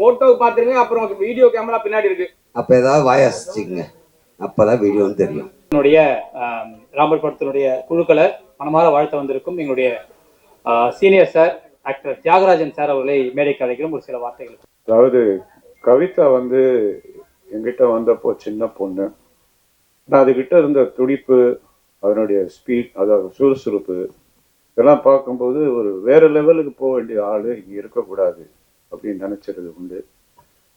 Photo பாத்துருங்க அப்புறம் video camera பின்னாடி இருக்கு. அப்போ ஏதாவது வாயாசிச்சுங்க அப்போ தான் வீடியோன்னு தெரியும். என்னுடைய ராமர் படத்தினுடைய குழுக்களை மனமாற வாழ்த்த வந்திருக்கும் எங்களுடைய senior sir actor Thiagarajan sir அவர்களை மேடைக்கு அழைக்கிறோம். ஒரு சில வார்த்தைகள். அதாவது கவிதா வந்து என்கிட்ட வந்தப்போ சின்ன பொண்ணு. நான் அதுகிட்ட இருந்த துடிப்பு அதனுடைய ஸ்பீட் அதாவது சுறுசுறுப்பு இதெல்லாம் பார்க்கும்போது ஒரு வேற லெவலுக்கு போக வேண்டிய ஆள் இங்கே இருக்கக்கூடாது. அப்படின்னு நினைச்சிருது உண்டு.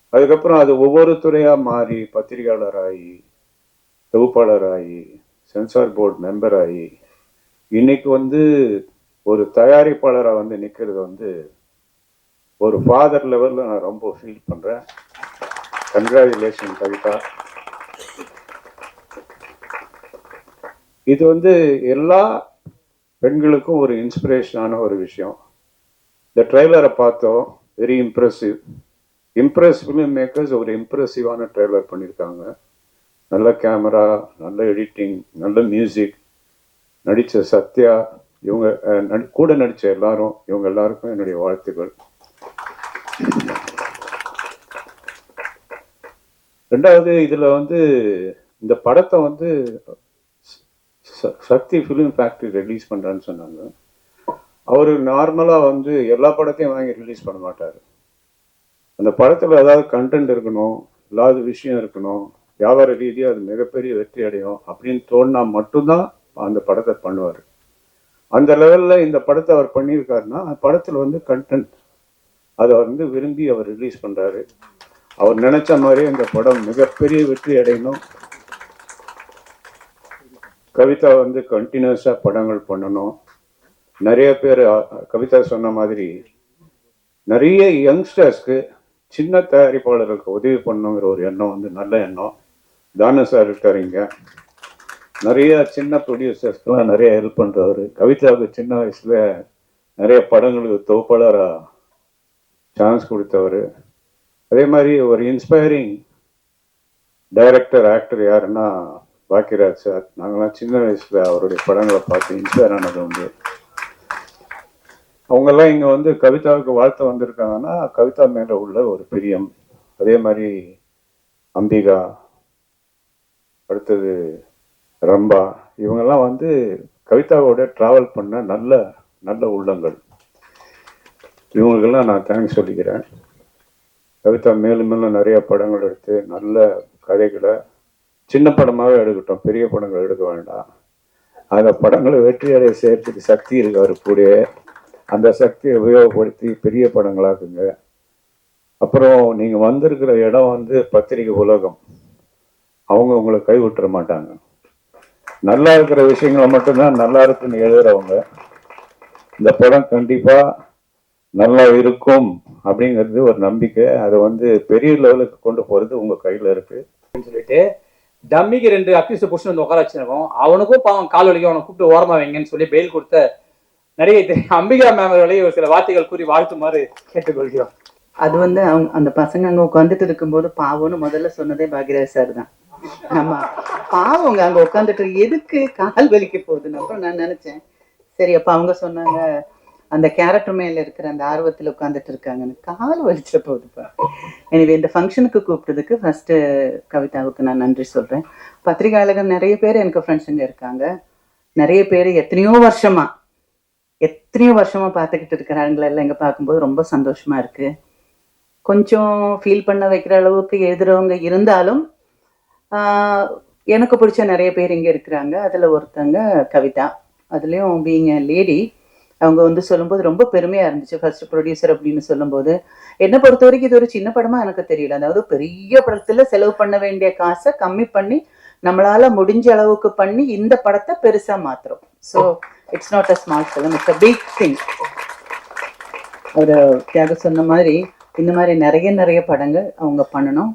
அதுக்கப்புறம் அது ஒவ்வொரு துறையாக மாறி பத்திரிகையாளராகி தொகுப்பாளராகி சென்சார் போர்டு மெம்பர் ஆகி இன்னைக்கு வந்து ஒரு தயாரிப்பாளராக வந்து நிற்கிறது வந்து ஒரு ஃபாதர் லெவலில் நான் ரொம்ப ஃபீல் பண்ணுறேன் கங்க்ராச்சுலேஷன் கவிதா. இது வந்து எல்லா பெண்களுக்கும் ஒரு இன்ஸ்பிரேஷனான ஒரு விஷயம். இந்த ட்ரெய்லரை பார்த்தோம். Very impressive impress film makers ஒரு இம்ப்ரெசிவான ட்ரெய்லர் பண்ணியிருக்காங்க நல்ல கேமரா நல்ல எடிட்டிங் நல்ல மியூசிக் நடித்த சத்யா இவங்க நடி- கூட நடித்த எல்லாரும் இவங்க எல்லாருக்கும் என்னுடைய வாழ்த்துக்கள். ரெண்டாவது இதில் வந்து இந்த படத்தை வந்து ச- சக்தி ஃபிலிம் ஃபேக்ட்ரி ரிலீஸ் பண்ணுறேன்னு சொன்னாங்க. அவர் நார்மலாக வந்து எல்லா படத்தையும் வாங்கி ரிலீஸ் பண்ண மாட்டார். அந்த படத்தில் ஏதாவது கண்டென்ட் இருக்கணும் இல்லாத விஷயம் இருக்கணும் வியாபார ரீதியாக அது மிகப்பெரிய வெற்றி அடையும் அப்படின்னு தோணுனா மட்டும்தான் அந்த படத்தை பண்ணுவார். அந்த லெவலில் இந்த படத்தை அவர் பண்ணியிருக்காருன்னா படத்தில் வந்து கண்டென்ட் அதை வந்து விரும்பி அவர் ரிலீஸ் பண்ணுறாரு அவர் நினச்ச மாதிரி இந்த படம் மிகப்பெரிய வெற்றி அடையணும். கவிதா வந்து கண்டினியூஸாக படங்கள் பண்ணணும். நிறைய பேர் கவிதா சொன்ன மாதிரி நிறைய யங்ஸ்டர்ஸ்க்கு சின்ன தயாரிப்பாளர்களுக்கு உதவி பண்ணணுங்கிற ஒரு எண்ணம் வந்து நல்ல எண்ணம். தானு சார் இருக்காருங்க நிறைய சின்ன ப்ரொடியூசர்ஸ்க்கெல்லாம் நிறைய ஹெல்ப் பண்ணுறவர் கவிதாவுக்கு சின்ன வயசில் நிறைய படங்களுக்கு தொகுப்பாளராக சான்ஸ் கொடுத்தவர். அதே மாதிரி ஒரு இன்ஸ்பைரிங் டைரக்டர் ஆக்டர் யாருன்னா பாக்கியராஜ் சார். நாங்களாம் சின்ன வயசில் அவருடைய படங்களை பார்த்து இன்ஸ்பயர் ஆனது உண்டு. அவங்கெல்லாம் இங்க வந்து கவிதாவுக்கு வாழ்த்த வந்திருக்காங்கன்னா கவிதா மேல உள்ள ஒரு பிரியம். அதே மாதிரி அம்பிகா அடுத்தது ரம்பா இவங்கெல்லாம் வந்து கவிதாவோட டிராவல் பண்ண நல்ல நல்ல உள்ளங்கள். இவங்களுக்கெல்லாம் நான் தேங்க்ஸ் சொல்லிக்கிறேன். கவிதா மேலும் மேலும் நிறைய படங்கள் எடுத்து நல்ல கதைகளை சின்ன படமாகவே எடுக்கட்டும் பெரிய படங்கள் எடுக்க வேண்டாம். அந்த படங்களை வெற்றி அடைய செய்யறதுக்கு சக்தி இருக்கு அவரு கூட அந்த சக்தியை உபயோகப்படுத்தி பெரிய படங்களாக்குங்க. அப்புறம் நீங்கள் வந்திருக்கிற இடம் வந்து பத்திரிகை உலகம். அவங்க உங்களை கைவிட்டுற மாட்டாங்க. நல்லா இருக்கிற விஷயங்களை மட்டும்தான் நல்லா இருக்குன்னு எழுதுறவங்க. இந்த படம் கண்டிப்பாக நல்லா இருக்கும் அப்படிங்கிறது ஒரு நம்பிக்கை. அதை வந்து பெரிய லெவலுக்கு கொண்டு போகிறது உங்கள் கையில் இருக்குது அப்படின்னு சொல்லிட்டு டம்மிக்கு ரெண்டு அக்யூஸ் புஷன் வந்து உட்கார வச்சிருக்கோம். அவனுக்கும் பாவம் கால் வலிக்கும். அவனை கூப்பிட்டு ஓரமாக வைங்கன்னு சொல்லி பெயில் கொடுத்த நடிகை அம்பிகா மேம் அவர்களை ஒரு சில வார்த்தைகள் கூறி வாழ்த்துமாறு கேட்டுக்கொள்கிறோம். அது வந்து அவங்க அந்த பசங்க அங்க உட்காந்துட்டு இருக்கும்போது பாவம்னு முதல்ல சொன்னதே பாக்யராஜ் சார் தான். ஆமா. பாவங்க அங்க உட்காந்துட்டு எதுக்கு கால் வலிக்க போகுதுன்னு அப்புறம் நான் நினைச்சேன். சரி அப்ப அவங்க சொன்னாங்க அந்த கேரக்டர் மேல இருக்கிற அந்த ஆர்வத்துல உட்காந்துட்டு இருக்காங்கன்னு. கால் வலிச்சிட போகுதுப்பா எனவே இந்த ஃபங்க்ஷனுக்கு கூப்பிட்டதுக்கு ஃபர்ஸ்ட் கவிதாவுக்கு நான் நன்றி சொல்றேன். பத்திரிகையாளர்கள் நிறைய பேர் எனக்கு ஃப்ரெண்ட்ஸுங்க இருக்காங்க. நிறைய பேர் எத்தனையோ வருஷமா எத்தனையோ வருஷமா பார்த்துக்கிட்டு இருக்கிறாங்களெல்லாம் இங்க பார்க்கும்போது ரொம்ப சந்தோஷமா இருக்கு. கொஞ்சம் ஃபீல் பண்ண வைக்கிற அளவுக்கு எழுதுறவங்க இருந்தாலும் ஆஹ், எனக்கு பிடிச்ச நிறைய பேர் இங்கே இருக்கிறாங்க. அதில் ஒருத்தங்க கவிதா. அதுலேயும் பீங் லேடி அவங்க வந்து சொல்லும்போது ரொம்ப பெருமையாக இருந்துச்சு. ஃபர்ஸ்ட் ப்ரொடியூசர் அப்படின்னு சொல்லும்போது. என்னை பொறுத்த வரைக்கும் இது ஒரு சின்ன படமாக எனக்கு தெரியல. அதாவது பெரிய படத்தில் செலவு பண்ண வேண்டிய காசை கம்மி பண்ணி நம்மளால முடிஞ்ச அளவுக்கு பண்ணி இந்த படத்தை பெருசாக மாத்துறோம். So it's not a small film it's a big thing ஒரு தியாக சொன்ன மாதிரி இந்த மாதிரி நிறைய நிறைய படங்கள் அவங்க பண்ணணும்.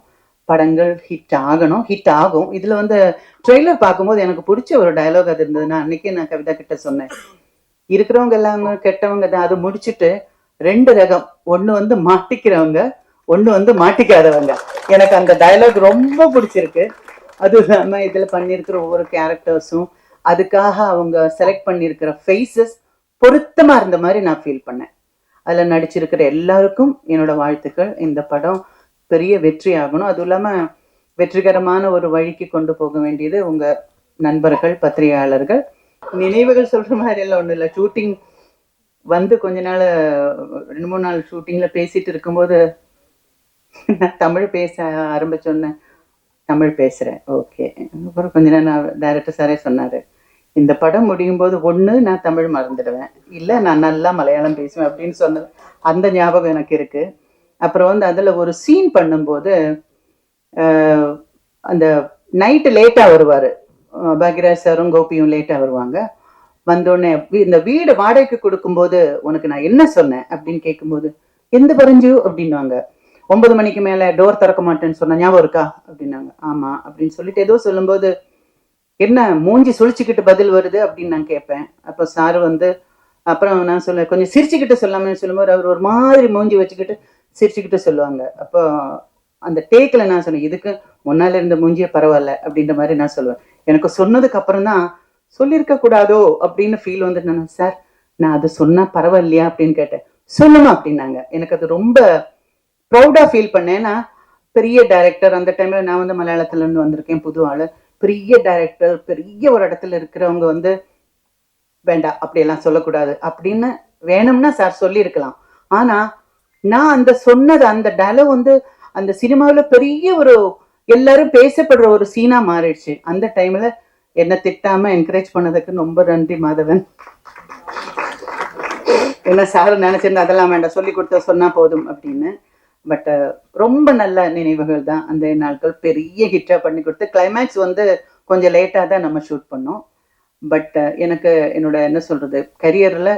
படங்கள் ஹிட் ஆகணும் ஹிட் ஆகும். இதுல வந்து ட்ரெய்லர் பார்க்கும்போது எனக்கு பிடிச்ச ஒரு டயலாக் அது இருந்ததுன்னா அன்னைக்கே நான் கவிதா கிட்ட சொன்னேன். இருக்கிறவங்க எல்லாம் கெட்டவங்க தான். அது முடிச்சுட்டு ரெண்டு ரகம். ஒண்ணு வந்து மாட்டிக்கிறவங்க ஒண்ணு வந்து மாட்டிக்காதவங்க. எனக்கு அந்த டயலாக் ரொம்ப பிடிச்சிருக்கு. அது இல்லாம இதுல பண்ணியிருக்கிற ஒவ்வொரு கேரக்டர்ஸும் அதுக்காக அவங்க செலக்ட் பண்ணியிருக்கிற ஃபேஸஸ் பொருத்தமாக இருந்த மாதிரி நான் ஃபீல் பண்ணேன். அதில் நடிச்சிருக்கிற எல்லாருக்கும் என்னோட வாழ்த்துக்கள். இந்த படம் பெரிய வெற்றி ஆகணும். அதுவும் இல்லாமல் வெற்றிகரமான ஒரு வழிக்கு கொண்டு போக வேண்டியது உங்கள் நண்பர்கள் பத்திரிகையாளர்கள். நினைவுகள் சொல்கிற மாதிரி எல்லாம் ஒன்றும் இல்லை. ஷூட்டிங் வந்து கொஞ்ச நாள் ரெண்டு மூணு நாள் ஷூட்டிங்கில் பேசிட்டு இருக்கும்போது நான் தமிழ் பேச ஆரம்பிச்சோன்னே தமிழ் பேசுகிறேன் ஓகே அப்புறம் கொஞ்ச நேரம் நான் டைரக்டர் சாரே சொன்னார். இந்த படம் முடியும் போது ஒன்று நான் தமிழ் மறந்துடுவேன். இல்லை நான் நல்லா மலையாளம் பேசுவேன் அப்படின்னு சொன்னது அந்த ஞாபகம் எனக்கு இருக்குது அப்புறம் வந்து அதில் ஒரு சீன் பண்ணும்போது அந்த நைட்டு லேட்டாக வருவார். பாக்யராஜ் சாரும் கோபியும் லேட்டாக வருவாங்க. வந்தோடனே இந்த வீடு வாடகைக்கு கொடுக்கும்போது உனக்கு நான் என்ன சொன்னேன் அப்படின்னு கேட்கும்போது எந்த பறிஞ்சு அப்படின்னுவாங்க. ஒன்பது மணிக்கு மேலே டோர் திறக்க மாட்டேன்னு சொன்ன ஞாபகம் இருக்கா? அப்படின்னாங்க. ஆமா அப்படின்னு சொல்லிட்டு ஏதோ சொல்லும்போது என்ன மூஞ்சி சுழிச்சுக்கிட்டு பதில் வருது? அப்படின்னு நான் கேட்பேன். அப்போ சார் வந்து அப்புறம் நான் சொல்ல கொஞ்சம் சிரிச்சுக்கிட்டு சொல்லாமன்னு சொல்லும்போது அவர் ஒரு மாதிரி மூஞ்சி வச்சுக்கிட்டு சிரிச்சுக்கிட்டு சொல்லுவாங்க. அப்போ அந்த டேக்கில் நான் சொன்னேன் இதுக்கு முன்னால் இருந்த மூஞ்சியே பரவாயில்ல அப்படின்ற மாதிரி நான் சொல்லுவேன். எனக்கு சொன்னதுக்கு அப்புறம் தான் சொல்லியிருக்க கூடாதோ? அப்படின்னு ஃபீல் வந்துட்டு நான் சார் நான் அது சொன்னா பரவாயில்லையா? அப்படின்னு கேட்டேன். சொல்லணும் அப்படின்னாங்க. எனக்கு அது ரொம்ப ப்ரௌடா ஃபீல் பண்ணேன். நான் பெரிய டைரக்டர் அந்த டைம்ல நான் வந்து மலையாளத்துல இருந்து வந்திருக்கேன் புது ஆள். பெரிய டைரக்டர் பெரிய ஒரு இடத்துல இருக்கிறவங்க வந்து வேண்டாம் அப்படியெல்லாம் சொல்லக்கூடாது. அப்படின்னு வேணும்னா சார் சொல்லியிருக்கலாம். ஆனா நான் அந்த சொன்னது அந்த டயலாக் வந்து அந்த சினிமாவுல பெரிய ஒரு எல்லாரும் பேசப்படுற ஒரு சீனா மாறிடுச்சு. அந்த டைம்ல என்னை திட்டாம என்கரேஜ் பண்ணதுக்கு ரொம்ப நன்றி மாதவன். என்ன சார் நினைச்சிருந்தா அதெல்லாம் வேண்டாம் சொல்லி கொடுத்த சொன்னா போதும் அப்படின்னு. பட் ரொம்ப நல்ல நினைவுகள் தான் அந்த நாட்கள். பெரிய ஹிட்டா பண்ணி கொடுத்து கிளைமேக்ஸ் வந்து கொஞ்சம் லேட்டாக தான் நம்ம ஷூட் பண்ணோம். பட் எனக்கு என்னோட என்ன சொல்றது கரியர்ல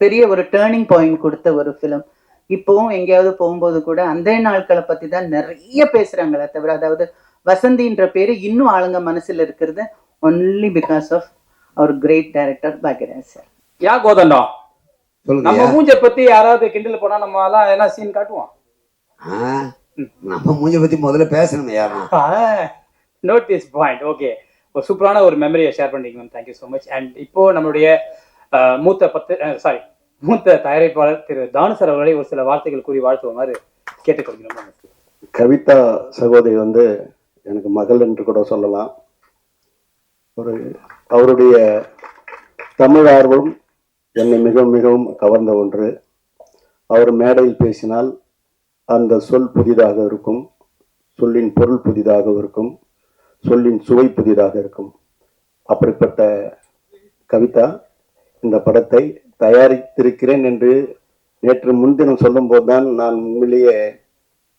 பெரிய ஒரு டேர்னிங் பாயிண்ட் கொடுத்த ஒரு ஃபிலிம் இப்போவும் எங்கேயாவது போகும்போது கூட அந்த நாட்களை பத்தி தான் நிறைய பேசுறாங்களே தவிர அதாவது வசந்தின்ற பேரு இன்னும் ஆளுங்க மனசுல இருக்கிறது ஒன்லி பிகாஸ் ஆஃப் அவர் கிரேட் டைரக்டர் பாக்யராஜ் சார் யா கோதண்டம் நம்ம மூஞ்ச பத்தி யாராவது கிண்டல் பண்ணா நம்ம எல்லாம் என்ன சீன் காட்டுவோம்? நம்ம மூஞ்ச பத்தி முதல்ல பேசணும் யாரும்? நோட் திஸ் பாயிண்ட் ஓகே ஒரு சூப்பரான ஒரு மெமரியை ஷேர் பண்ணிங்க ma'am thank you so much and இப்போ நம்மளுடைய மூத்த பத்து சாரி மூத்த தயாரிப்பாளர் திரு தானு சார் அவர்களை ஒரு சில வார்த்தைகள் கூறி வாழ்த்துவோமாறு கேட்டுக்கொள்கிறோம் ma'am. கவிதா சகோதரி வந்து எனக்கு மகள் என்று கூட சொல்லலாம். ஒரு அவருடைய தமிழ் ஆர்வம் என்னை மிகவும் மிகவும் கவர்ந்த ஒன்று. அவர் மேடையில் பேசினால் அந்த சொல் புதிதாக இருக்கும் சொல்லின் பொருள் புதிதாக இருக்கும் சொல்லின் சுவை புதிதாக இருக்கும். அப்படிப்பட்ட கவிதா இந்த படத்தை தயாரித்திருக்கிறேன் என்று நேற்று முன்தினம் சொல்லும்போது தான் நான் உண்மையிலேயே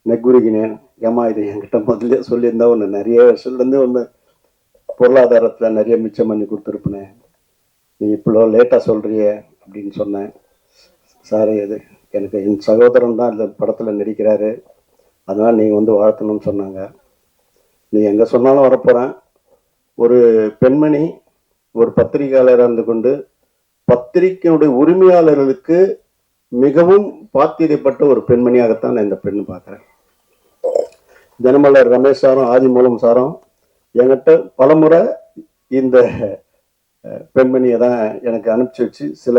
நெக்குருகினேன் ஏமா இதை என்கிட்ட முதல்ல சொல்லியிருந்தா ஒன்று நிறைய வருஷத்துலேருந்து ஒன்று பொருளாதாரத்தில் நிறைய மிச்சம் பண்ணி கொடுத்துருப்பேனே. நீ இவ்வளோ லேட்டாக சொல்கிறிய அப்படின்னு சொன்னேன். சார் இது எனக்கு என் சகோதரன் தான் இந்த படத்தில் நடிக்கிறாரு. அதனால் நீங்கள் வந்து வாழ்த்தணும்னு சொன்னாங்க. நீ எங்கே சொன்னாலும் வரப்போகிறேன் ஒரு பெண்மணி ஒரு பத்திரிகையாளராக இருந்து கொண்டு பத்திரிகையினுடைய உரிமையாளர்களுக்கு மிகவும் பாத்தியதைப்பட்ட ஒரு பெண்மணியாகத்தான் நான் இந்த பெண்ணு பார்க்குறேன். தினமலர் ரமேஷ் சாரும் ஆதிமூலம் சாரும் என்கிட்ட பலமுறை இந்த பெண்மணியை தான் எனக்கு அனுப்பிச்சி வச்சு சில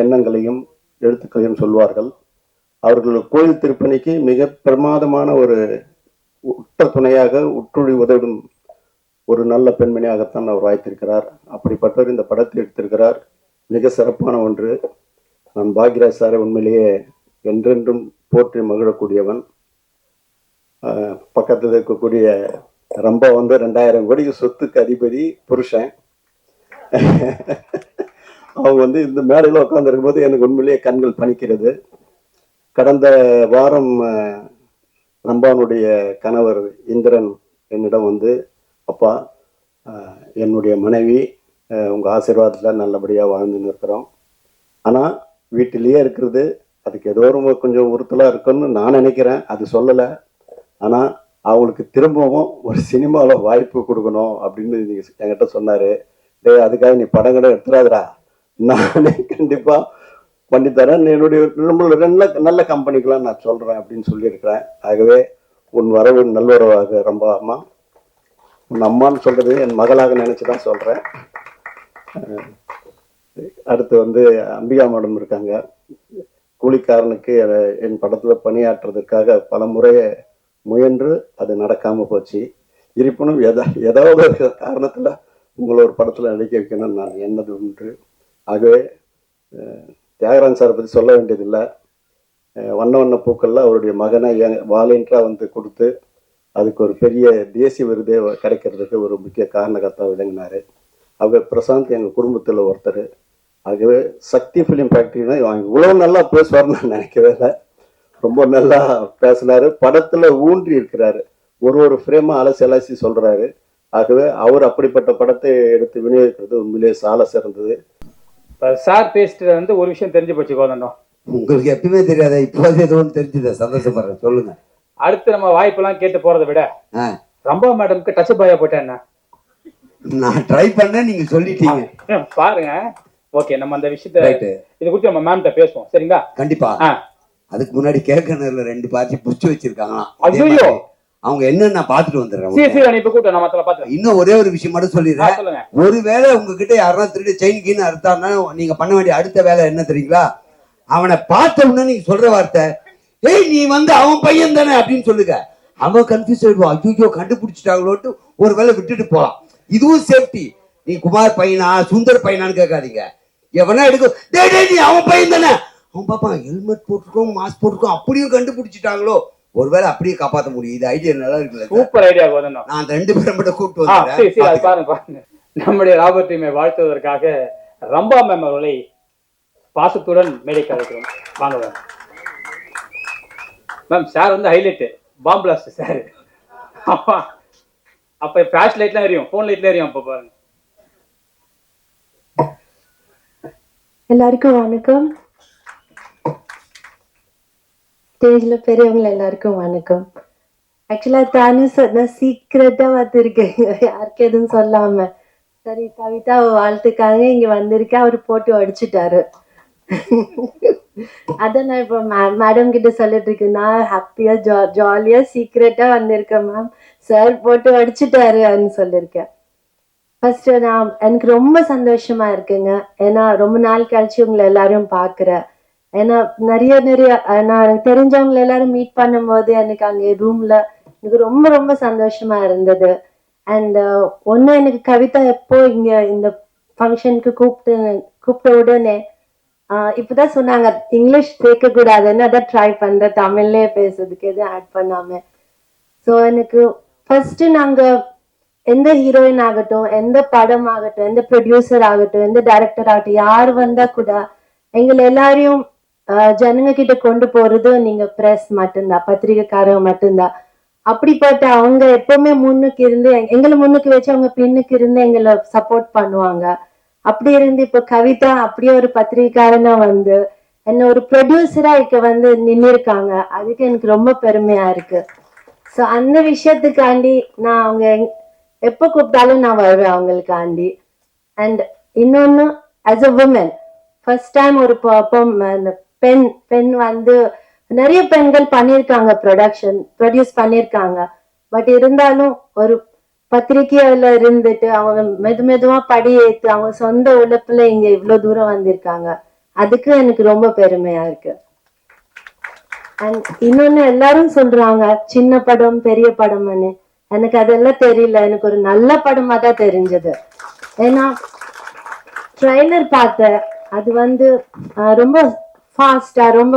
எண்ணங்களையும் எழுத்துக்களையும் சொல்வார்கள். அவர்கள் கோயில் திருப்பணிக்கு மிக பிரமாதமான ஒரு உற்ற துணையாக உற்றுழி உதவிடும் ஒரு நல்ல பெண்மணியாகத்தான் அவர் வாய்த்திருக்கிறார். அப்படிப்பட்டவர் இந்த படத்தை எடுத்திருக்கிறார். மிக சிறப்பான ஒன்று. நான் பாக்யராஜ் சாரை உண்மையிலேயே என்றென்றும் போற்றி மகிழக்கூடியவன். பக்கத்தில் இருக்கக்கூடிய ரொம்ப வந்து ரெண்டாயிரம் கோடிக்கு சொத்துக்கு அதிபதி புருஷன். அவங்க வந்து இந்த மேடையில் உட்காந்துருக்கும் போது எனக்கு உண்மையிலேயே கண்கள் பணிக்கிறது கடந்த வாரம் ரம்பானுடைய கணவர் இந்திரன் என்னிடம் வந்து அப்பா என்னுடைய மனைவி உங்கள் ஆசீர்வாதத்தில் நல்லபடியாக வாழ்ந்துன்னு இருக்கிறோம் ஆனால் வீட்டிலேயே இருக்கிறது. அதுக்கு ஏதோ ஒரு கொஞ்சம் உறுத்தலாக இருக்குன்னு நான் நினைக்கிறேன். அது சொல்லலை. ஆனால் அவங்களுக்கு திரும்பவும் ஒரு சினிமாவில் வாய்ப்பு கொடுக்கணும் அப்படின்னு நீங்கள் என்கிட்ட சொன்னார். டேய் அதுக்காக நீ படம் எடுத்துடாதடா. நானே கண்டிப்பாக பண்ணித்தரேன் என்னுடைய நம்மளோட நல்ல நல்ல கம்பெனிக்கெலாம் நான் சொல்கிறேன் அப்படின்னு சொல்லியிருக்கிறேன். ஆகவே உன் வரவு நல்வரவாக ரொம்ப அம்மா உன் அம்மான்னு சொல்கிறது என் மகளாக நினச்சி தான் சொல்கிறேன் அடுத்து வந்து அம்பிகா மேடம் இருக்காங்க. கூலிக்காரனுக்கு என் படத்தில் பணியாற்றுறதுக்காக பல முறை முயன்று அது நடக்காமல் போச்சு. இருப்பினும் எதா ஏதாவது ஒரு காரணத்தில் உங்களை ஒரு படத்தில் நடிக்க வைக்கணும்னு நான் என்னது ஒன்று ஆகவே தியாகராஜ் தியாகராஜன் சாரை பற்றி சொல்ல வேண்டியதில்லை. வண்ண வண்ண பூக்கள்லாம் அவருடைய மகனை வாலண்டியராக வந்து கொடுத்து அதுக்கு ஒரு பெரிய தேசிய விருதே கிடைக்கிறதுக்கு ஒரு முக்கிய காரணகர்த்தாக விளங்கினார். அவர் பிரசாந்த் எங்கள் குடும்பத்தில் ஒருத்தர். ஆகவே சக்தி ஃபிலிம் ஃபேக்ட்ரினா அவங்க இவ்வளோ நல்லா பேசுவார்னு நான் நினைக்கவே இல்லை. ரொம்ப நல்லா பேசினாரு. படத்தில் ஊன்றி இருக்கிறாரு. ஒரு ஒரு ஃப்ரேமாக அலசி அலசி சொல்கிறாரு ஆகவே அவர் அப்படிப்பட்ட படத்தை எடுத்து விநியோகிக்கிறது உண்மையிலேயே சால சிறந்தது. சார் பேசிட்டு வந்து ஒரு விஷயம் தெரிஞ்சு போச்சு கோதண்டம் உங்களுக்கு எப்பயுமே தெரியாத இப்போது ஏதோ ஒன்று தெரிஞ்சுது சந்தோஷப்படுறேன் சொல்லுங்க. அடுத்து நம்ம வாய்ப்பெல்லாம் கேட்டு போறதை விட ரம்பா மேடம்க்கு டச் பாயா போட்டா என்ன? நான் ட்ரை பண்ணேன் நீங்க சொல்லிட்டீங்க. பாருங்க. ஓகே நம்ம அந்த விஷயத்த இதை குறித்து நம்ம மேம்கிட்ட பேசுவோம் சரிங்களா? கண்டிப்பா. அதுக்கு முன்னாடி கேட்கணும்ல ரெண்டு பார்ட்டி புடிச்சு வச்சிருக்காங்களாம். மாதிரி அவங்க என்னன்னு நான் பாத்துட்டு வந்துடுறேன். இன்னும் ஒரே ஒரு விஷயம் மட்டும் சொல்லிடுறேன். ஒருவேளை உங்ககிட்ட யாரா திருடி செயின் கீன்னு அறுத்தான்னா நீங்க பண்ண வேண்டிய அடுத்த வேலை என்ன தெரியுங்களா? அவனை பார்த்த உடனே நீங்க சொல்ற வார்த்தை ஏய் நீ வந்து அவன் பையன் தானே அப்படின்னு சொல்லுங்க. அவன் கன்ஃபியூஸ் ஆயிடுவான் ஐயோ கண்டுபிடிச்சிட்டாங்களோட்டு ஒரு வேளை விட்டுட்டு போலாம். இதுவும் சேஃப்டி நீ குமார் பையனா சுந்தர் பையனான்னு கேட்காதீங்க. எவனா எடுக்க டேய் டேய் நீ அவன் பையன் தானே? அவன் பாப்பான் ஹெல்மெட் போட்டிருக்கோம் மாஸ்க் போட்டிருக்கோம் அப்படியும் கண்டுபிடிச்சிட்டாங்களோ? ஒருவேளை அப்படியே காப்பாத்த முடியும். இது ஐடியா நல்லா இருக்குல்ல? சூப்பர் ஐடியா நான் அந்த ரெண்டு பேரை மட்டும் கூப்பிட்டு வந்துடுறேன். பாருங்க பாருங்க. நம்முடைய ராபர்ட் டீமை வாழ்த்துவதற்காக ரம்பா மேம் அவர்களை பாசத்துடன் மேடைக்கு அழைக்கிறோம். வாங்க மேம் மேம் சார் வந்து ஹைலைட் பாம் பிளாஸ்ட் சார். அப்ப. ஃபிளாஷ் லைட்லாம் எரியும். ஃபோன் லைட்ல எரியும் அப்ப பாருங்க. எல்லாருக்கும் வணக்கம். ஸ்டேஜில் பெரியவங்க எல்லாருக்கும் வணக்கம். ஆக்சுவலா தானே சொன்ன சீக்கிரட்டாக வந்திருக்கேன் யாருக்கு எதுவும் சொல்லாம. சரி கவிதா வாழ்த்துக்காக இங்க வந்திருக்கேன் அவர் போட்டு அடிச்சுட்டாரு. அதான் நான் இப்போ மே மேடம் கிட்ட சொல்லிட்டு இருக்கேன். நான் ஹாப்பியா ஜா ஜாலியா சீக்கிரட்டா வந்திருக்கேன் மேம் சார் போட்டு அடிச்சுட்டாருன்னு சொல்லியிருக்கேன். ஃபஸ்ட்டு நான் எனக்கு ரொம்ப சந்தோஷமா இருக்குங்க. ஏன்னா ரொம்ப நாள் கழிச்சு உங்களை எல்லாரும் பார்க்குறேன். ஏன்னா நிறைய நிறைய நான் எனக்கு தெரிஞ்சவங்க எல்லாரும் மீட் பண்ணும்போது எனக்கு அங்கே ரூம்ல எனக்கு ரொம்ப ரொம்ப சந்தோஷமா இருந்தது. அண்ட் ஒன்று எனக்கு கவிதா எப்போ இங்க இந்த ஃபங்க்ஷனுக்கு கூப்பிட்டு கூப்பிட்ட உடனே ஆஹ் இப்பதான் சொன்னாங்க. இங்கிலீஷ் சேர்க்கக்கூடாதுன்னு அதான் ட்ரை பண்றேன். தமிழ்லயே பேசுறதுக்கு எதுவும் ஆட் பண்ணாம. ஸோ எனக்கு ஃபர்ஸ்ட் நாங்க எந்த ஹீரோயின் ஆகட்டும் எந்த படம் ஆகட்டும் எந்த ப்ரொடியூசர் ஆகட்டும் எந்த டைரக்டர் ஆகட்டும் யார் வந்தா கூட எங்களை எல்லாரையும் ஜனங்க கிட்ட கொண்டு போறது நீங்க பிரஸ் மட்டும்தான் பத்திரிகைக்காரங்க மட்டும்தான். அப்படிப்பட்ட அவங்க எப்பவுமே முன்னுக்கு இருந்து எங்களை முன்னுக்கு வச்சு அவங்க பின்னுக்கு இருந்து எங்களை சப்போர்ட் பண்ணுவாங்க. அப்படி இருந்து இப்போ கவிதா அப்படியே ஒரு பத்திரிகைக்காரனா வந்து என்ன ஒரு ப்ரொடியூசரா இங்க வந்து நின்று இருக்காங்க அதுக்கு எனக்கு ரொம்ப பெருமையா இருக்கு. ஸோ அந்த விஷயத்துக்காண்டி நான் அவங்க எப்ப எப்போ கூப்பிட்டாலும் நான் வருவேன் அவங்களுக்காண்டி. அண்ட் இன்னொன்னு as a woman first time ஒரு பெண் பெண் வந்து நிறைய பெண்கள் பண்ணியிருக்காங்க ப்ரொடக்ஷன் ப்ரொடியூஸ் பண்ணியிருக்காங்க பட் இருந்தாலும் ஒரு பத்திரிகையில இருந்துட்டு அவங்க மெது மெதுவா படி ஏத்து அவங்க சொந்த உழைப்புல இங்க இவ்வளவு தூரம் வந்திருக்காங்க. அதுக்கு எனக்கு ரொம்ப பெருமையா இருக்கு. அண்ட் இன்னொன்னு எல்லாரும் சொல்றாங்க சின்ன படம் பெரிய படம்னு. எனக்கு அதெல்லாம் தெரியல. எனக்கு ஒரு நல்ல படமா தான் தெரிஞ்சது. ஏன்னா ட்ரெய்லர் பார்த்தேன் அது வந்து ரொம்ப ஃபாஸ்டா ரொம்ப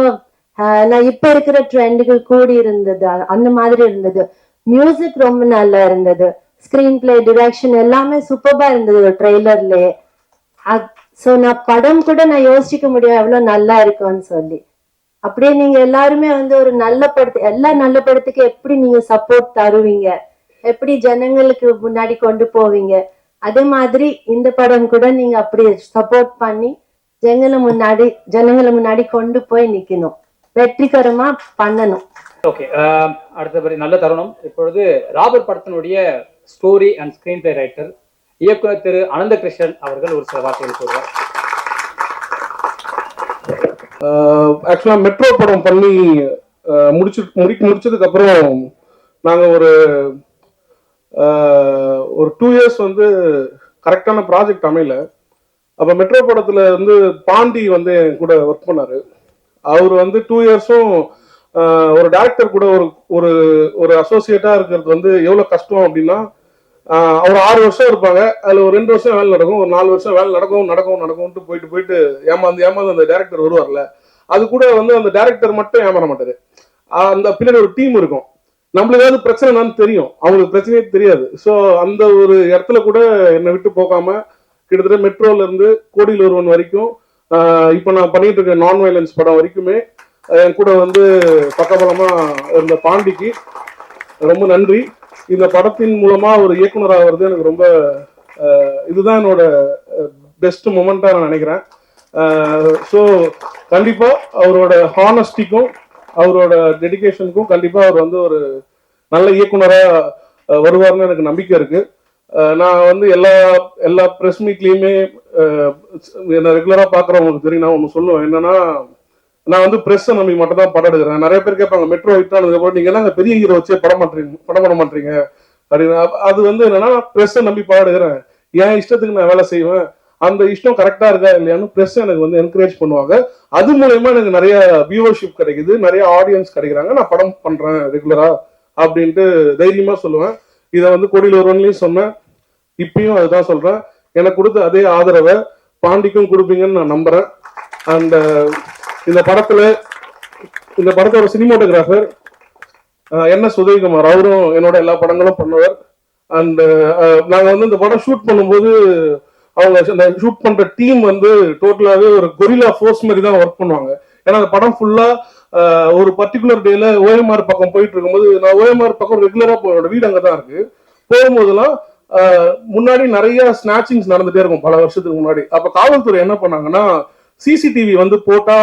நான் இப்ப இருக்கிற ட்ரெண்டுகள் கூடி இருந்தது. அந்த மாதிரி இருந்தது. மியூசிக் ரொம்ப நல்லா இருந்தது. ஸ்கிரீன் பிளே டிரெக்ஷன் எல்லாமே சூப்பர்பா இருந்தது ஒரு ஸோ நான் படம் கூட நான் யோசிக்க முடியும் எவ்வளோ நல்லா இருக்கும்னு சொல்லி. அப்படியே நீங்க எல்லாருமே வந்து ஒரு நல்ல படத்து எல்லா நல்ல படத்துக்கு எப்படி நீங்க சப்போர்ட் தருவீங்க? எப்படி ஜனங்களுக்கு முன்னாடி கொண்டு போவீங்க? அதே மாதிரி இந்த படம் கூட நீங்க அப்படி சப்போர்ட் பண்ணி ஜனங்களை முன்னாடி ஜனங்களை முன்னாடி கொண்டு போய் நிக்கணும் வெற்றிகரமா பண்ணணும் ஓகே அடுத்தபடி நல்ல தருணம் இப்பொழுது ராபர்ட் படத்தினுடைய story and screenplay writer இயக்குனர் திரு அனந்தகிருஷ்ணன் அவர்கள் ஒரு சில வார்த்தைகள் கூறுவார் ஆக்சுவலாக மெட்ரோ படம் பண்ணி முடிச்சு முடி முடிச்சதுக்கு அப்புறம் நாங்கள் ஒரு ஒரு டூ இயர்ஸ் வந்து கரெக்டான ப்ராஜெக்ட் அமையல அப்போ மெட்ரோ படத்தில் வந்து பாண்டி வந்து என் கூட ஒர்க் பண்ணாரு. அவர் வந்து டூ இயர்ஸும் ஒரு டேரக்டர் கூட ஒரு ஒரு ஒரு அசோசியேட்டா இருக்கிறது வந்து எவ்வளவு கஷ்டம் அப்படின்னா ஆஹ் ஒரு ஆறு வருஷம் இருப்பாங்க. அதுல ஒரு ரெண்டு வருஷம் வேலை நடக்கும் ஒரு நாலு வருஷம் வேலை நடக்கும் நடக்கும் நடக்கும்ட்டு போயிட்டு போயிட்டு ஏமாந்து ஏமாந்து அந்த டேரக்டர் வருவார்ல. அது கூட வந்து அந்த டேரக்டர் மட்டும் ஏமாற மாட்டாரு. அந்த பின்னாடி ஒரு டீம் இருக்கும். நம்மளுக்கு ஏதாவது பிரச்சனைனான்னு தெரியும். அவங்களுக்கு பிரச்சனையே தெரியாது. ஸோ அந்த ஒரு இடத்துல கூட என்னை விட்டு போகாம கிட்டத்தட்ட மெட்ரோல இருந்து கோடியில் ஒருவன் வரைக்கும் இப்போ நான் பண்ணிட்டு இருக்க நான் வயலன்ஸ் படம் வரைக்குமே என் கூட வந்து பக்கபலமா இருந்த பாண்டிக்கு ரொம்ப நன்றி. இந்த படத்தின் மூலமா ஒரு இயக்குனர் ஆகிறது எனக்கு ரொம்ப இதுதான் என்னோட பெஸ்ட் மூமெண்ட்டாக நான் நினைக்கிறேன். ஸோ கண்டிப்பா அவரோட ஹானஸ்டிக்கும் அவரோட டெடிகேஷனுக்கும் கண்டிப்பா அவர் வந்து ஒரு நல்ல இயக்குனரா வருவார்னு எனக்கு நம்பிக்கை இருக்கு. நான் வந்து எல்லா எல்லா ப்ரெஸ் மீட்லேயுமே என்ன ரெகுலராக பார்க்குறவங்களுக்கு தெரியும். நான் ஒன்று சொல்லுவேன். என்னன்னா நான் வந்து ப்ரெஸ்ஸை நம்பி மட்டும் தான் படம் எடுக்கிறேன். நிறைய பேர் கேட்பாங்க மெட்ரோ ஹிட் ஆனதுக்கப்புறம் நீங்கள் என்ன பெரிய ஹீரோ வச்சே படம் பண்ணுறீங்க படம் பண்ண மாட்டீங்க? அப்படின்னு. அது வந்து என்னன்னா ப்ரெஸ்ஸை நம்பி படம் எடுக்கிறேன். என் இஷ்டத்துக்கு நான் வேலை செய்வேன். அந்த இஷ்டம் கரெக்டாக இருக்கா இல்லையான்னு ப்ரெஸ் எனக்கு வந்து என்கரேஜ் பண்ணுவாங்க. அது மூலயமா எனக்கு நிறைய வியூவர்ஷிப் கிடைக்குது. நிறைய ஆடியன்ஸ் கிடைக்கிறாங்க. நான் படம் பண்ணுறேன் ரெகுலராக அப்படின்ட்டு தைரியமாக சொல்லுவேன். இதை வந்து கொடியில் ஒருவன்லயும் சொன்னேன். இப்பயும் அதுதான் சொல்றேன். எனக்கு கொடுத்த அதே ஆதரவை பாண்டிக்கும் கொடுப்பீங்கன்னு நான் நம்புறேன். அண்ட் uh, இந்த படத்துல இந்த படத்தோட cinematographer uh, N S Udhayakumar அவரும் என்னோட எல்லா படங்களும் பண்ணுவார். அண்ட் uh, நாங்க வந்து இந்த படம் ஷூட் பண்ணும்போது அவங்க அந்த ஷூட் பண்ற டீம் வந்து டோட்டலாவே ஒரு கொரில்லா ஃபோர்ஸ் மாதிரி தான் ஒர்க் பண்ணுவாங்க. ஏன்னா அந்த படம் ஃபுல்லா ஒரு பர்டிகுலர் டேல ஓஎம்ஆர் பக்கம் போயிட்டு இருக்கும்போது நான் ஓஎம்ஆர் பக்கம் ரெகுலரா என்னோட வீடு அங்கதான் இருக்கு. போகும்போதெல்லாம் முன்னாடி நிறைய ஸ்நாச்சிங்ஸ் நடந்துட்டே இருக்கும் பல வருஷத்துக்கு முன்னாடி. அப்ப காவல்துறை என்ன பண்ணாங்கன்னா சிசிடிவி வந்து போட்டா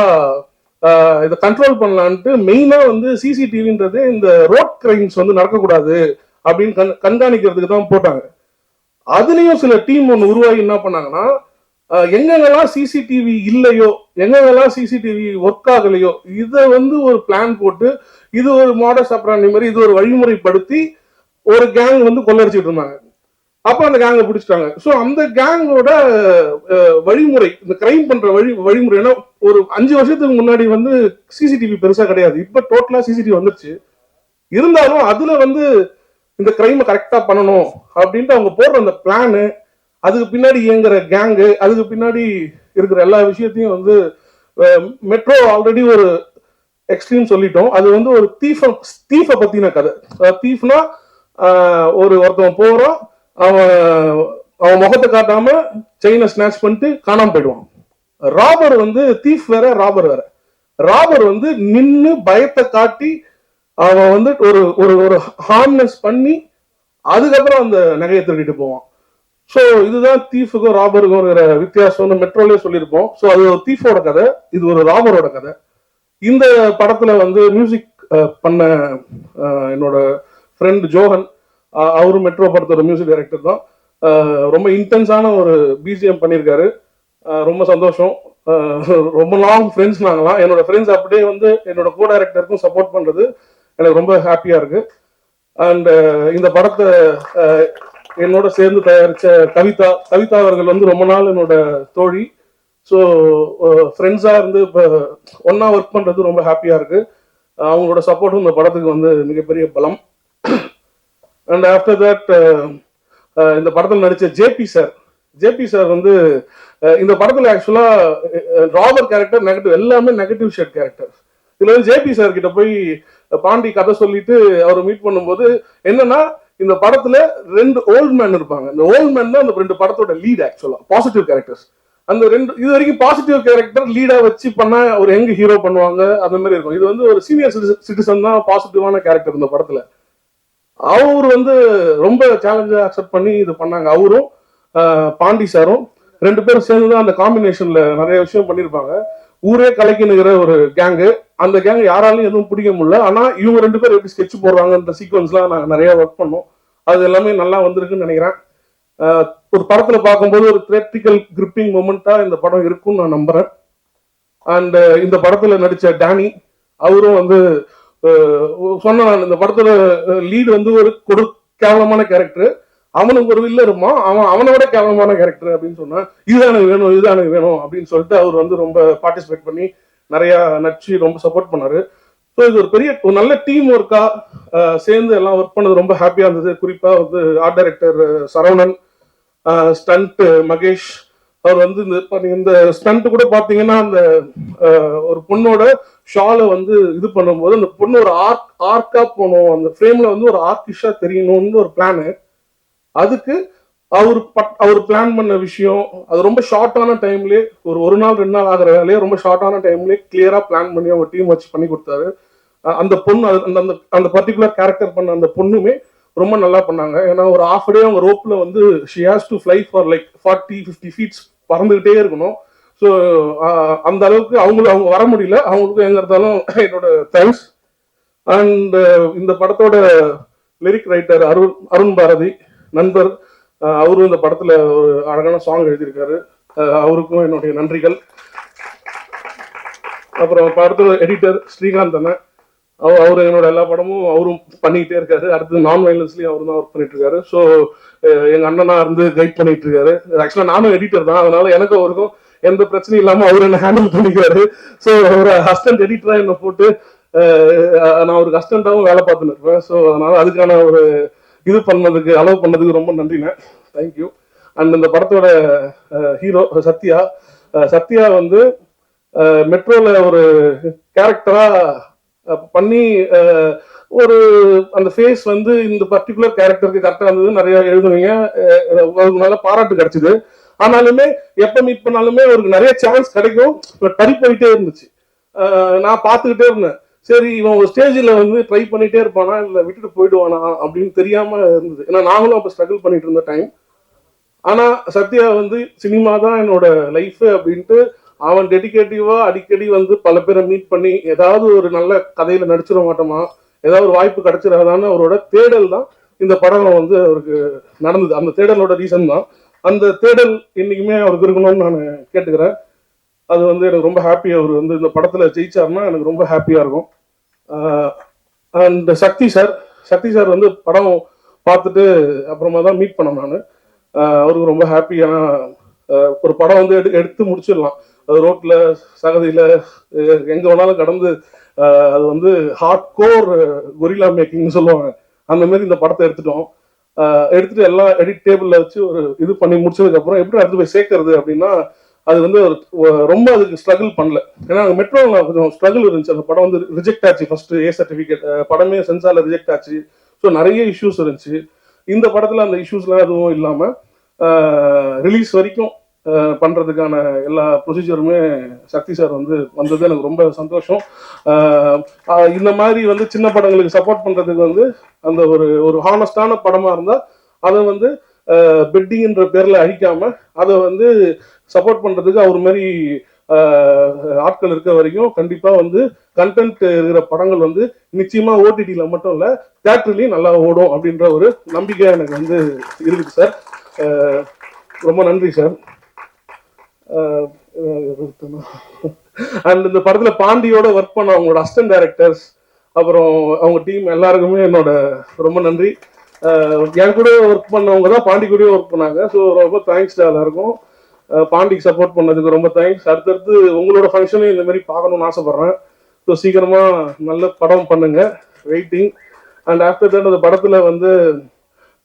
இதை கண்ட்ரோல் பண்ணலான்ட்டு மெயினா வந்து சிசிடிவின்றது இந்த ரோட் கிரைம்ஸ் வந்து நடக்கக்கூடாது அப்படின்னு கண் கண்காணிக்கிறதுக்கு தான் போட்டாங்க. அதுலயும் சில டீம் ஒன்று உருவாகி என்ன பண்ணாங்கன்னா எங்கெங்கெல்லாம் சிசிடிவி இல்லையோ எங்கெங்கெல்லாம் சிசிடிவி ஒர்க் ஆகலையோ இதை வந்து ஒரு பிளான் போட்டு இது ஒரு மாடஸ் அப்ராண்டி மாதிரி இது ஒரு வழிமுறைப்படுத்தி ஒரு கேங் வந்து கொள்ளடிச்சிட்டு இருந்தாங்க. அப்ப அந்த கேங்கை பிடிச்சிட்டாங்க. ஸோ அந்த கேங்கோட வழிமுறை இந்த கிரைம் பண்ற வழி வழிமுறைனா ஒரு அஞ்சு வருஷத்துக்கு முன்னாடி வந்து சிசிடிவி பெருசா கிடையாது. இப்ப டோட்டலா சிசிடிவி வந்துருச்சு. இருந்தாலும் அதுல வந்து இந்த கிரைமை கரெக்டா பண்ணணும் அப்படின்ட்டு அவங்க போடுற அந்த பிளானு அதுக்கு பின்னாடி இயங்குற கேங்கு அதுக்கு பின்னாடி இருக்கிற எல்லா விஷயத்தையும் வந்து மெட்ரோ ஆல்ரெடி ஒரு எக்ஸ்ட்ரீம் சொல்லிட்டோம். அது வந்து ஒரு தீஃப தீஃபை பத்தின கதை. தீஃப்னா ஒரு ஒருத்தவன் போறோம் அவன் அவன் முகத்தை காட்டாம செயினை ஸ்நாச் பண்ணிட்டு காணாம போயிடுவான். ராபர் வந்து தீஃப் வேற ராபர் வேற. ராபர் வந்து நின்று பயத்தை காட்டி அவன் வந்து ஒரு ஒரு ஒரு ஹார்ம்னஸ் பண்ணி அதுக்கப்புறம் அந்த நகையை திருடிட்டு போவான். ஸோ இதுதான் தீஃபுக்கும் ராபருக்கும் இருக்கிற வித்தியாசம்னு மெட்ரோலே சொல்லியிருப்போம். ஸோ அது ஒரு தீஃபோட கதை. இது ஒரு ராபரோட கதை. இந்த படத்துல வந்து மியூசிக் பண்ண என்னோட ஃப்ரெண்ட் ஜோஹன் அவரும் மெட்ரோ படத்தோட மியூசிக் டைரக்டர் தான். ரொம்ப இன்டென்ஸான ஒரு பிஜிஎம் பண்ணியிருக்காரு. ரொம்ப சந்தோஷம். ரொம்ப லாங் ஃப்ரெண்ட்ஸ் நாங்களாம் என்னோட ஃப்ரெண்ட்ஸ் அப்படியே வந்து என்னோட கோ டைரக்டருக்கும் சப்போர்ட் பண்ணுறது எனக்கு ரொம்ப ஹாப்பியாக இருக்கு. அண்ட் இந்த படத்தை என்னோட சேர்ந்து தயாரித்த கவிதா கவிதா அவர்கள் வந்து ரொம்ப நாள் என்னோட தோழி. ஸோ ஃப்ரெண்ட்ஸாக இருந்து இப்போ ஒன்றா ஒர்க் பண்ணுறது ரொம்ப ஹாப்பியாக இருக்குது அவங்களோட சப்போர்ட்டும் இந்த படத்துக்கு வந்து மிகப்பெரிய பலம். அண்ட் ஆஃப்டர் தட் இந்த படத்தில் நடித்த ஜேபி சார் ஜேபி சார் வந்து uh, இந்த படத்தில் ஆக்சுவலாக ராபர் கேரக்டர் நெகட்டிவ் எல்லாமே நெகட்டிவ் ஷேட் கேரக்டர் இதில் வந்து ஜேபி சார் கிட்ட போய் uh, பாண்டி கதை சொல்லிட்டு அவரை மீட் பண்ணும்போது என்னன்னா இந்த படத்துல ரெண்டு ஓல்ட் மேன் இருப்பாங்க. இந்த ஓல்ட் மேன் தான் அந்த ரெண்டு படத்தோட லீட் ஆக்சுவலா பாசிட்டிவ் கேரக்டர்ஸ் அந்த ரெண்டு இது வரைக்கும் பாசிட்டிவ் கேரக்டர் லீடா வச்சு பண்ணா அவர் எங்க ஹீரோ பண்ணுவாங்க அந்த மாதிரி இருக்கும். இது வந்து ஒரு சீனியர் சிட்டிசன் தான் பாசிட்டிவான கேரக்டர் இந்த படத்துல. அவர் வந்து ரொம்ப சேலஞ்சாக அக்செப்ட் பண்ணி இது பண்ணாங்க. அவரும் பாண்டி சாரும் ரெண்டு பேரும் சேர்ந்து தான் அந்த காம்பினேஷன்ல நிறைய விஷயம் பண்ணியிருப்பாங்க. ஊரே கலக்கினுங்கிற ஒரு கேங்கு அந்த கேங் யாராலையும் எதுவும் பிடிக்க முடியல. ஆனா இவங்க ரெண்டு பேரும் எப்படி ஸ்கெட்ச் போடுறாங்கன்ற சீக்வன்ஸ்லாம் நாங்கள் நிறைய ஒர்க் பண்ணோம். அது எல்லாமே நல்லா வந்திருக்குன்னு நினைக்கிறேன். ஒரு படத்துல பார்க்கும்போது ஒரு தியேட்ரிக்கல் கிரிப்பிங் மூமெண்டா இந்த படம் இருக்கும்னு நான் நம்புறேன். அண்ட் இந்த படத்துல நடிச்ச டேனி அவரும் வந்து சொன்ன நான் இந்த படத்துல லீடு வந்து ஒரு கொடு கேவலமான கேரக்டர் அவனுக்கு ஒரு வில்ல இருமா அவன் அவனோட கேவலமான கேரக்டர் அப்படின்னு சொன்னான் இதுதான் எனக்கு வேணும் இதுதான் எனக்கு வேணும் அப்படின்னு சொல்லிட்டு அவர் வந்து ரொம்ப பார்ட்டிசிபேட் பண்ணி நிறைய நச்சு ரொம்ப சப்போர்ட் பண்ணாரு. ஸோ இது ஒரு பெரிய ஒரு நல்ல டீம் ஒர்க்கா சேர்ந்து எல்லாம் ஒர்க் பண்ணது ரொம்ப ஹாப்பியா இருந்தது. குறிப்பா வந்து art director Saravanan stunt Mahesh அவர் வந்து இந்த இந்த ஸ்டண்ட் கூட பாத்தீங்கன்னா அந்த ஒரு பொண்ணோட ஷாலை வந்து இது பண்ணும்போது அந்த பொண்ணு ஒரு ஆர்க் ஆர்க்கா போகணும் அந்த ஃப்ரேம்ல வந்து ஒரு ஆர்கிஷா தெரியணும்னு ஒரு பிளானு அதுக்கு அவர் பட் அவர் பிளான் பண்ண விஷயம் அது ரொம்ப ஷார்ட்டான டைம்லயே ஒரு ஒரு நாள் ரெண்டு நாள் ஆகிற வேலையை ரொம்ப ஷார்ட்டான டைம்லயே கிளியரா பிளான் பண்ணி அவங்க டீம் வச்சு பண்ணி கொடுத்தாரு. அந்த பொண்ணு அது- அந்த அந்த அந்த பர்டிகுலர் கேரக்டர் பண்ண அந்த பொண்ணுமே ரொம்ப நல்லா பண்ணாங்க. ஏன்னா ஒரு ஆஃப் டே அவங்க ரோப்ல வந்து she has to fly for like forty fifty feets பறந்துகிட்டே இருக்கணும். ஸோ அந்த அளவுக்கு அவங்களும் அவங்க வர முடியல. அவங்களுக்கும் எங்க இருந்தாலும் என்னோட தேங்க்ஸ் அண்ட் இந்த படத்தோட லிரிக் ரைட்டர் அருண் அருண் பாரதி நண்பர் அவரும் இந்த படத்துல ஒரு அழகான சாங் எழுதியிருக்காரு. அவருக்கும் என்னுடைய நன்றிகள். அப்புறம் படத்தோட எடிட்டர் ஸ்ரீகாந்த் அண்ணன். அவர் அவர் என்னோட எல்லா படமும் அவரும் பண்ணிக்கிட்டே இருக்காரு. அடுத்து நான் வயலன்ஸ்லயும் அவரும் தான் ஒர்க் பண்ணிட்டு இருக்காரு. ஸோ எங்க அண்ணனா இருந்து கைட் பண்ணிட்டு இருக்காரு. ஆக்சுவலா நானும் எடிட்டர் தான். அதனால எனக்கு அவருக்கும் எந்த பிரச்சனையும் இல்லாம அவர் என்ன ஹேண்டில் பண்ணிக்கிறாரு. ஸோ ஒரு அசிஸ்டன்ட் எடிட்டரா என்ன போட்டு நான் ஒரு அசிஸ்டண்டாவும் வேலை பார்த்துன்னு இருப்பேன். ஸோ அதனால அதுக்கான ஒரு இது பண்ணதுக்கு அலோவ் பண்ணதுக்கு ரொம்ப நன்றிண்ணே. தேங்க்யூ அண்ட் இந்த படத்தோட ஹீரோ சத்யா. சத்யா வந்து மெட்ரோல ஒரு கேரக்டரா பண்ணி ஒரு அந்த ஃபேஸ் வந்து இந்த பர்டிகுலர் கேரக்டருக்கு கரெக்டாக இருந்தது நிறைய எழுதுவீங்க அவருக்கு நல்ல பாராட்டு கிடைச்சிது. ஆனாலுமே எப்போ மீட் பண்ணாலுமே அவருக்கு நிறைய சான்ஸ் கிடைக்கும். பட் தறி போயிட்டே இருந்துச்சு. நான் பார்த்துக்கிட்டே இருந்தேன். சரி இவன் ஒரு ஸ்டேஜில் வந்து ட்ரை பண்ணிகிட்டே இருப்பானா? இல்லை விட்டுட்டு போயிடுவானா? அப்படின்னு தெரியாமல் இருந்தது. ஏன்னா நாங்களும் அப்போ ஸ்ட்ரகிள் பண்ணிட்டு இருந்த டைம் ஆனால் சத்யா வந்து சினிமா தான் என்னோட லைஃப் அப்படின்ட்டு அவன் டெடிக்கேட்டிவா அடிக்கடி வந்து பல பேரை மீட் பண்ணி ஏதாவது ஒரு நல்ல கதையில நடிச்சிட மாட்டோமா? ஏதாவது ஒரு வாய்ப்பு கிடைச்சிடாதான்னு அவரோட தேடல் தான் இந்த படம் வந்து அவருக்கு நடந்தது. அந்த தேடலோட ரீசன் தான். அந்த தேடல் இன்னைக்குமே அவருக்கு இருக்கணும்னு நான் கேட்டுக்கிறேன். அது வந்து எனக்கு ரொம்ப ஹாப்பி அவர் வந்து இந்த படத்துல ஜெயிச்சாருன்னா எனக்கு ரொம்ப ஹாப்பியா இருக்கும். And Sakthi sir Sakthi sir வந்து படம் பார்த்துட்டு அப்புறமா தான் மீட் பண்ணேன் நான். அவருக்கு ரொம்ப ஹாப்பியான ஒரு படம் வந்து எடு எடுத்து முடிச்சிடலாம். அது சகதியில் எங்கே வேணாலும் கடந்து அது வந்து ஹார்ட் கோர் கொரிலா மேக்கிங்னு சொல்லுவாங்க. அந்த மாதிரி இந்த படத்தை எடுத்துட்டோம். எடுத்துட்டு எல்லாம் எடிட் டேபிளில் வச்சு ஒரு இது பண்ணி முடிச்சதுக்கப்புறம் எப்படி அடுத்து போய் சேர்க்கறது அப்படின்னா அது வந்து ஒரு ரொம்ப அதுக்கு ஸ்ட்ரகிள் பண்ணல. ஏன்னா மெட்ரோவில் கொஞ்சம் ஸ்ட்ரகிள் இருந்துச்சு. அந்த படம் வந்து ரிஜெக்ட் ஆச்சு. ஃபர்ஸ்ட் ஏ சர்டிஃபிகேட் படமே சென்சாரில் ரிஜெக்ட் ஆச்சு. ஸோ நிறைய இஷ்யூஸ் இருந்துச்சு. இந்த படத்தில் அந்த இஷ்யூஸ்லாம் எதுவும் இல்லாமல் ரிலீஸ் வரைக்கும் பண்ணுறதுக்கான எல்லா ப்ரொசீஜருமே சக்தி சார் வந்து வந்தது. எனக்கு ரொம்ப சந்தோஷம். இந்த மாதிரி வந்து சின்ன படங்களுக்கு சப்போர்ட் பண்ணுறதுக்கு வந்து அந்த ஒரு ஒரு ஹானஸ்டான படமாக இருந்தால் அதை வந்து பெட்டிங்கிற பேரில் அழிக்காமல் அதை வந்து சப்போர்ட் பண்ணுறதுக்கு அவர் மாதிரி ஆட்கள் இருக்க வரைக்கும் கண்டிப்பாக வந்து கண்டென்ட் இருக்கிற படங்கள் வந்து நிச்சயமாக ஓடிடியில் மட்டும் இல்லை தேட்டர்லேயும் நல்லா ஓடும் அப்படின்ற ஒரு நம்பிக்கை எனக்கு வந்து இருக்குது சார் ரொம்ப நன்றி சார் அண்ட் இந்த படத்துல பாண்டியோட ஒர்க் பண்ண அவங்களோட அசிஸ்டன்ட் டைரக்டர்ஸ் அப்புறம் அவங்க டீம் எல்லாருக்குமே என்னோட ரொம்ப நன்றி. என் கூட ஒர்க் பண்ணவங்க தான் பாண்டி கூடயே ஒர்க் பண்ணாங்க. ஸோ ரொம்ப தேங்க்ஸ் எல்லாருக்கும். பாண்டிக்கு சப்போர்ட் பண்ணதுக்கு ரொம்ப தேங்க்ஸ் அடுத்தடுத்து உங்களோட ஃபங்க்ஷனையும் இந்த மாதிரி பார்க்கணும்னு ஆசைப்பட்றேன். ஸோ சீக்கிரமா நல்ல படம் பண்ணுங்க. வெயிட்டிங் அண்ட் ஆஃப்டர் தட் அந்த படத்துல வந்து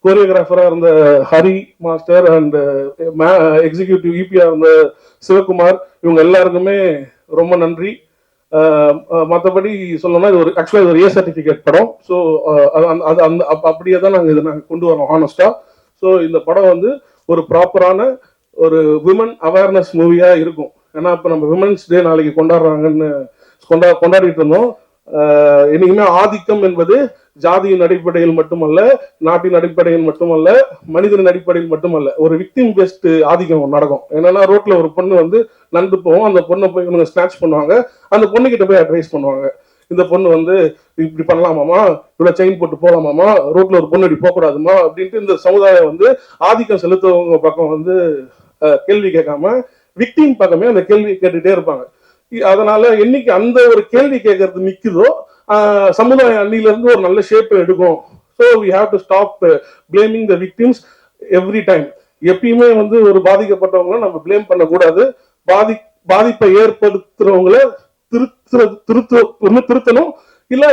கோரியோகிராஃபராக இருந்த ஹரி மாஸ்டர் அண்ட் எக்ஸிக்யூட்டிவ் இபியாக இருந்த சிவகுமார் இவங்க எல்லாருக்குமே ரொம்ப நன்றி. மற்றபடி சொல்லணும்னா இது ஒரு ஆக்சுவலாக இது ஒரு ஏ சர்டிஃபிகேட் படம். ஸோ அது அந்த அப்படியே தான் நாங்கள் இதை நாங்கள் கொண்டு வரோம் ஹானஸ்டாக ஸோ இந்த படம் வந்து ஒரு ப்ராப்பரான ஒரு விமன் அவேர்னஸ் மூவியாக இருக்கும். ஏன்னா இப்போ நம்ம விமன்ஸ் டே நாளைக்கு கொண்டாடுறாங்கன்னு கொண்டா கொண்டாடிட்டு இருந்தோம். என்னைக்குமே ஆதிக்கம் என்பது ஜாதியின் அடிப்படையில் மட்டுமல்ல நாட்டின் அடிப்படையில் மட்டுமல்ல மனிதனின் அடிப்படையில் மட்டுமல்ல ஒரு விக்டிம் பேஸ்ட் ஆதிக்கம் நடக்கும். என்னன்னா ரோட்ல ஒரு பொண்ணு வந்து நண்டு போகும் அந்த பொண்ணை போய் இவங்க ஸ்நாச் பண்ணுவாங்க. அந்த பொண்ணு கிட்ட போய் அட்வைஸ் பண்ணுவாங்க. இந்த பொண்ணு வந்து இப்படி பண்ணலாமாமா இவ்வளவு செயின் போட்டு போகலாமாமா ரோட்ல ஒரு பொண்ணு இப்படி போகக்கூடாதுமா? அப்படின்ட்டு இந்த சமுதாயம் வந்து ஆதிக்கம் செலுத்துவங்க பக்கம் வந்து கேள்வி கேட்காம விக்டிம் பக்கமே அந்த கேள்வி கேட்டுட்டே இருப்பாங்க. அதனால என்னைக்கு அந்த ஒரு கேள்வி கேட்கறது நிக்குதோ சமுதாயம் அன்னில ஒரு நல்ல ஷேப் எடுக்கும். So we have to stop blaming the victims every time எப்பயுமே வந்து ஒரு பாதிக்கப்பட்டவங்கள நம்ம ப்ளேம் பண்ணக்கூடாது. பாதி பாதிப்பை ஏற்படுத்துறவங்கள திருத்துற திருத்து திருத்தணும். இல்ல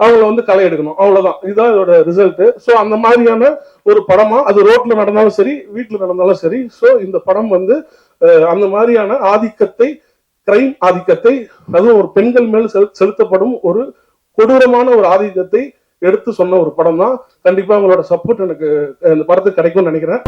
அவங்கள வந்து களை எடுக்கணும். அவ்வளவுதான். இதுதான் இதோட ரிசல்ட் ஸோ அந்த மாதிரியான ஒரு படமா அது ரோட்ல நடந்தாலும் சரி வீட்டில் நடந்தாலும் சரி ஸோ இந்த படம் வந்து அந்த மாதிரியான ஆதிக்கத்தை கிரைம் ஆதிக்கத்தை அதுவும் ஒரு பெண்கள் மேல் செலு- செலுத்தப்படும் ஒரு கொடூரமான ஒரு ஆதிக்கத்தை எடுத்து சொன்ன ஒரு படம் தான் கண்டிப்பா உங்களோட சப்போர்ட் எனக்கு இந்த படத்துக்கு கிடைக்கும்னு நினைக்கிறேன்.